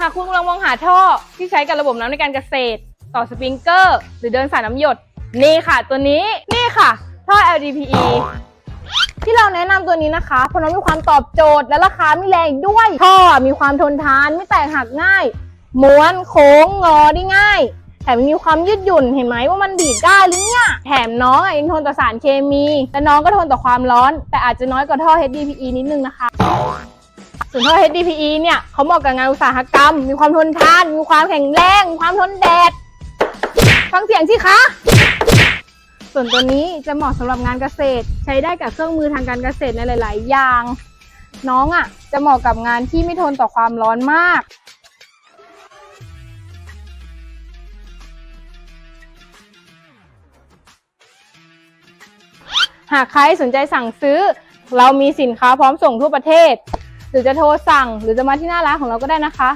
หากคุณกำลังมองหาท่อที่ใช้กับระบบน้ำในการเกษตร ต่อสปริงเกอร์ หรือเดินสายน้ำหยด นี่ค่ะตัวนี้นี่ค่ะ ท่อ LDPE ที่เราแนะนำตัวนี้นะคะเพราะน้องมีความตอบโจทย์และราคาไม่แรงด้วยท่อมีความทนทานไม่แตกหักง่าย ม้วนโค้งงอได้ง่าย แถมมีความยืดหยุ่นเห็นไหมว่ามันดีดได้หรือเนี่ย แถมน้องอะยังทนต่อสารเคมีและน้องก็ทนต่อความร้อน แต่อาจจะน้อยกว่าท่อ HDPE นิดนึงนะคะ ส่วนท่อ HDPE เนี่ยเขาเหมาะกับงานอุตสาหกรรม มีความทนทาน มีความแข็งแรง มีความทนแดด ฟังเสียงสิคะ ส่วนตัวนี้จะเหมาะสำหรับงานเกษตร ใช้ได้กับเครื่องมือทางการเกษตรในหลาย ๆ อย่าง น้องอะ จะเหมาะกับงานที่ไม่ทนต่อความร้อนมากหากใครสนใจสั่งซื้อ เรามีสินค้าพร้อมส่งทั่วประเทศ หรือจะโทรสั่งหรือจะมาที่หน้าร้านของเราก็ได้นะคะ